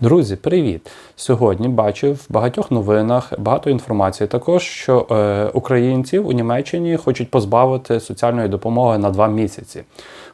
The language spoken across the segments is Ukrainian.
Друзі, привіт! Сьогодні бачив в багатьох новинах багато інформації. Також що е, українців у Німеччині хочуть позбавити соціальної допомоги на два місяці.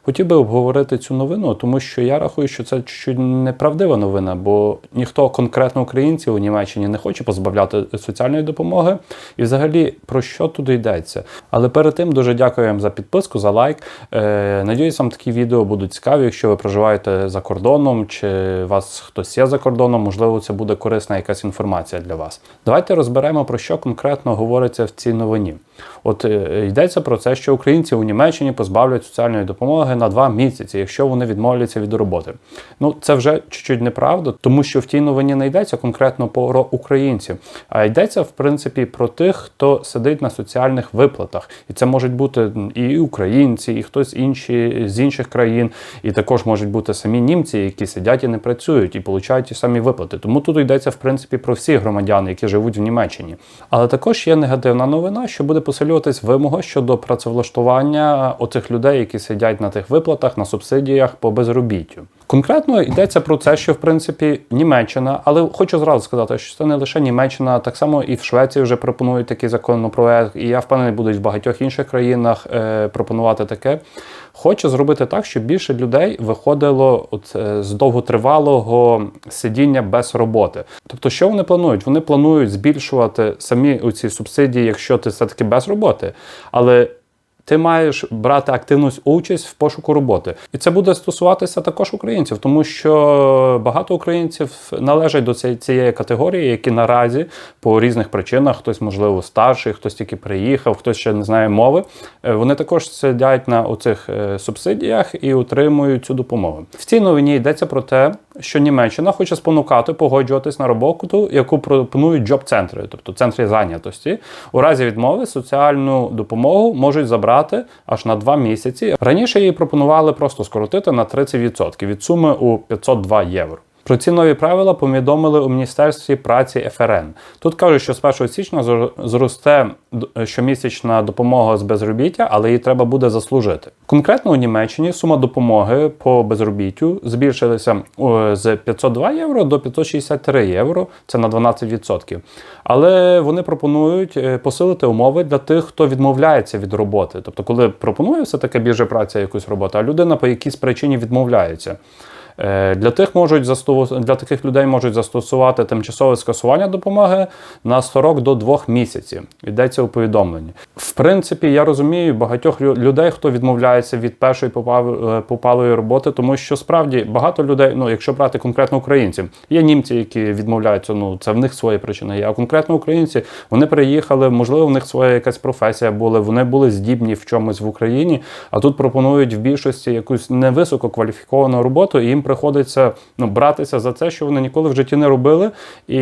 Хотів би обговорити цю новину, тому що я рахую, що це чуть неправдива новина, бо ніхто конкретно українців у Німеччині не хоче позбавляти соціальної допомоги. І взагалі про що тут йдеться. Але перед тим дуже дякую вам за підписку, за лайк. Е, Надіюсь, вам такі відео будуть цікаві, якщо ви проживаєте за кордоном, чи вас хтось є за кордоном, можливо, це буде корисна якась інформація для вас. Давайте розберемо про що конкретно говориться в цій новині. От е, йдеться про це, що українці у Німеччині позбавлять соціальної допомоги на два місяці, якщо вони відмовляться від роботи. Ну це вже чуть-чуть неправда, тому що в тій новині не йдеться конкретно про українців, а йдеться в принципі про тих, хто сидить на соціальних виплатах, і це можуть бути і українці, і хтось інші з інших країн, і також можуть бути самі німці, які сидять і не працюють і получають ті самі виплати. Тому тут йдеться в принципі про всіх громадян, які живуть в Німеччині. Але також є негативна новина, що буде посилюватись вимога щодо працевлаштування оцих людей, які сидять на тих виплатах, на субсидіях по безробіттю. Конкретно йдеться про це, що в принципі Німеччина, але хочу зразу сказати, що це не лише Німеччина, так само і в Швеції вже пропонують такий законопроект, і я впевнений, будуть в багатьох інших країнах е, пропонувати таке. Хоче зробити так, щоб більше людей виходило от, е, з довготривалого сидіння без роботи. Тобто, що вони планують? Вони планують збільшувати самі ці субсидії, якщо ти все-таки без роботи. Але ти маєш брати активну участь в пошуку роботи, і це буде стосуватися також українців, тому що багато українців належать до цієї категорії, які наразі по різних причинах, хтось можливо старший, хтось тільки приїхав, хтось ще не знає мови. е, Вони також сидять на оцих е, субсидіях і отримують цю допомогу. В цій новині йдеться про те, що Німеччина хоче спонукати погоджуватись на роботу, яку пропонують джоб-центри, тобто центри зайнятості. У разі відмови соціальну допомогу можуть забрати аж на два місяці. Раніше її пропонували просто скоротити на 30% від суми у 502 євро. Про ці нові правила повідомили у Міністерстві праці ФРН. Тут кажуть, що з 1 січня зросте щомісячна допомога з безробіття, але її треба буде заслужити. Конкретно у Німеччині сума допомоги по безробіттю збільшилася з 502 євро до 563 євро, це на 12%. Але вони пропонують е, посилити умови для тих, хто відмовляється від роботи. Тобто, коли пропонує все таки біржа праця якусь роботу, а людина по якійсь причині відмовляється. Е, Для тих можуть застосу- для таких людей можуть застосувати тимчасове скасування допомоги на строк до двох місяців. Йдеться у повідомленні. В принципі, я розумію багатьох лю- людей, хто відмовляється від першої е, попалої роботи, тому що справді багато людей, ну якщо брати конкретно українців, є німці, які відмовляються. Ну це в них свої причини є. А конкретно українці вони приїхали, можливо, в них своя якась професія була, вони були здібні в чомусь в Україні, а тут пропонують в більшості якусь невисококваліфіковану роботу, і їм приходиться ну, братися за це, що вони ніколи в житті не робили. І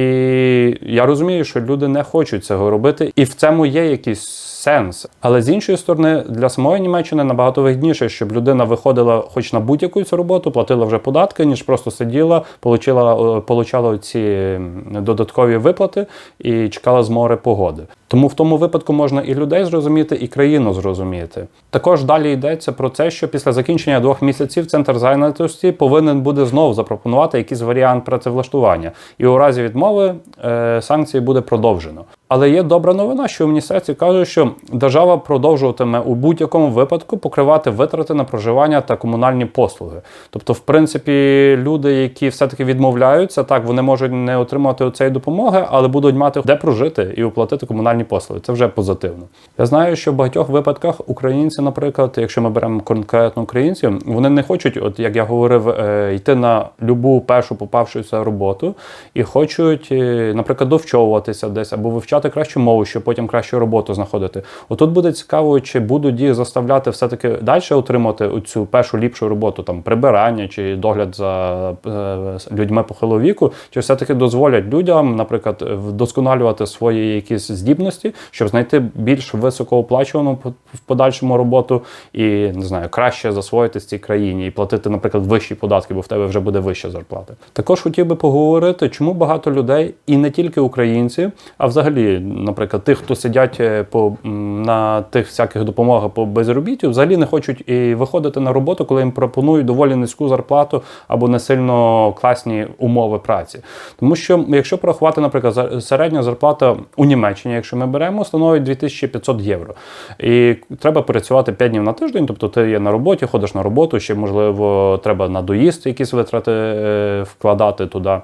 я розумію, що люди не хочуть цього робити, і в цьому є якийсь сенс. Але з іншої сторони, для самої Німеччини набагато вигідніше, щоб людина виходила хоч на будь-яку цю роботу, платила вже податки, ніж просто сиділа, получила, е, получала ці додаткові виплати і чекала змори погоди. Тому в тому випадку можна і людей зрозуміти, і країну зрозуміти. Також далі йдеться про це, що після закінчення двох місяців центр зайнятості повинен буде знову запропонувати якийсь варіант працевлаштування, і у разі відмови е, санкції буде продовжено. Але є добра новина, що в міністерстві кажуть, що держава продовжуватиме у будь-якому випадку покривати витрати на проживання та комунальні послуги. Тобто, в принципі, люди, які все-таки відмовляються, так вони можуть не отримати цієї допомоги, але будуть мати де прожити і оплатити комунальні послуги. Це вже позитивно. Я знаю, що в багатьох випадках українці, наприклад, якщо ми беремо конкретно українців, вони не хочуть, от як я говорив, е, йти на любу першу попавшуюся роботу і хочуть, е, наприклад, довчовуватися десь або вивчати кращу мову, щоб потім кращу роботу знаходити. Отут буде цікаво, чи будуть їх заставляти все-таки далі отримати цю першу ліпшу роботу, там прибирання чи догляд за е, людьми похилого віку, чи все-таки дозволять людям, наприклад, вдосконалювати свої якісь здібності, щоб знайти більш високооплачувану в подальшому роботу і не знаю, краще засвоїтись в цій країні і платити, наприклад, вищі податки, бо в тебе вже буде вища зарплата. Також хотів би поговорити, чому багато людей, і не тільки українці, а взагалі наприклад, тих, хто сидять е, по, на тих всяких допомогах по безробіттю, взагалі не хочуть і виходити на роботу, коли їм пропонують доволі низьку зарплату або не сильно класні умови праці. Тому що, якщо порахувати, наприклад, середня зарплата у Німеччині, якщо ми беремо, становить 2500 євро. І треба працювати 5 днів на тиждень, тобто ти є на роботі, ходиш на роботу, ще можливо треба на доїзд якісь витрати е, вкладати туди.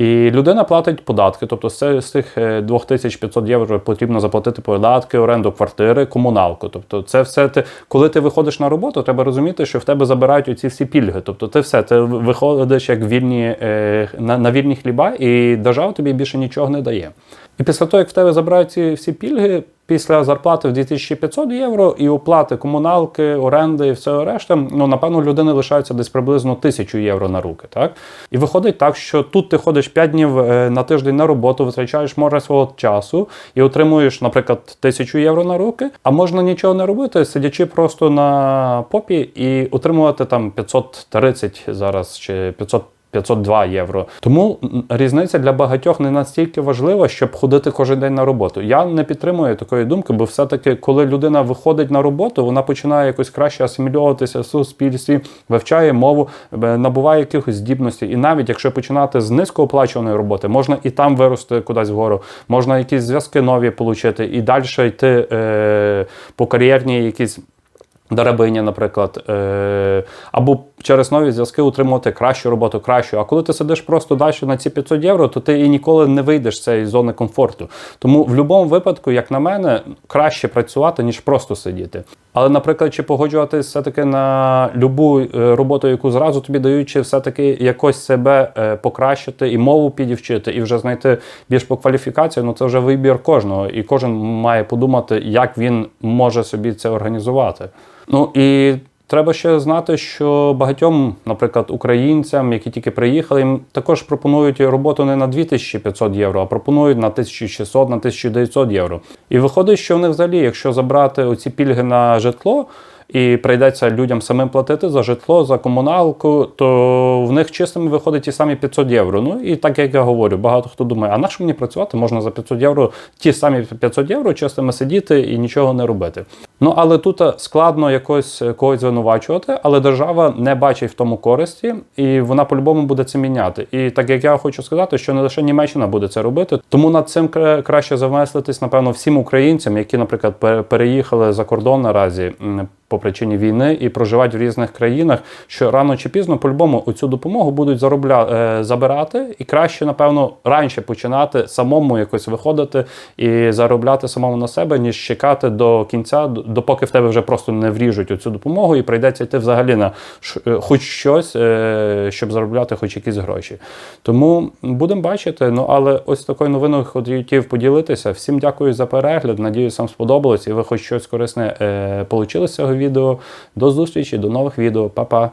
І людина платить податки, тобто з цих з тих е, 2500 євро потрібно заплатити податки, оренду квартири, комуналку. Тобто, це все ти, коли ти виходиш на роботу, треба розуміти, що в тебе забирають оці всі пільги. Тобто, ти все, ти виходиш як вільні е, на, на вільні хліба, і держава тобі більше нічого не дає. І після того, як в тебе забирають ці всі пільги, після зарплати в 2500 євро і оплати комуналки, оренди і все решта, ну напевно, людини лишається десь приблизно 1000 євро на руки. Так? І виходить так, що тут ти ходиш 5 днів е, на тиждень на роботу, витрачаєш море свого часу і отримуєш, наприклад, 1000 євро на руки, а можна нічого не робити, сидячи просто на попі і отримувати там 530 зараз чи 500 502 євро. Тому різниця для багатьох не настільки важлива, щоб ходити кожен день на роботу. Я не підтримую такої думки, бо все-таки, коли людина виходить на роботу, вона починає якось краще асимільовуватися в суспільстві, вивчає мову, е, набуває якихось здібностей. І навіть якщо починати з низькооплачуваної роботи, можна і там вирости кудись вгору, можна якісь зв'язки нові отримати, і далі йти е, по кар'єрній якісь. Дарабиня, наприклад, е, або через нові зв'язки утримувати кращу роботу, кращу. А коли ти сидиш просто далі на ці 500 євро, то ти і ніколи не вийдеш з цієї зони комфорту. Тому в будь-якому випадку, як на мене, краще працювати, ніж просто сидіти. Але, наприклад, чи погоджуватись все-таки на любу е, роботу, яку зразу тобі дають, чи все-таки якось себе е, покращити і мову підівчити, і вже знайти більш по кваліфікації, ну це вже вибір кожного, і кожен має подумати, як він може собі це організувати. Ну і треба ще знати, що багатьом, наприклад, українцям, які тільки приїхали, їм також пропонують роботу не на 2500 євро, а пропонують на 1600, на 1900 євро. І виходить, що в них взагалі, якщо забрати оці пільги на житло. І прийдеться людям самим платити за житло, за комуналку, то в них чистими виходить ті самі 500 євро. Ну і так як я говорю, багато хто думає, а на що мені працювати? Можна за 500 євро, ті самі 500 євро чистими сидіти і нічого не робити. Ну але тут складно якось когось звинувачувати, але держава не бачить в тому користі, і вона по-любому буде це міняти. І так як я хочу сказати, що не лише Німеччина буде це робити, тому над цим кра- краще замислитись, напевно, всім українцям, які, наприклад, пе- переїхали за кордон наразі. По причині війни і проживають в різних країнах, що рано чи пізно по-любому цю допомогу будуть заробля... е, забирати, і краще, напевно, раніше починати самому якось виходити і заробляти самому на себе, ніж чекати до кінця, допоки в тебе вже просто не вріжуть оцю допомогу, і прийдеться йти взагалі на е, хоч щось, е, щоб заробляти хоч якісь гроші. Тому будемо бачити. Ну але ось такою новиною хотів поділитися. Всім дякую за перегляд. Надіюсь, вам сподобалось, і ви хоч щось корисне получили з цього відео. До зустрічі, до нових відео. Па-па!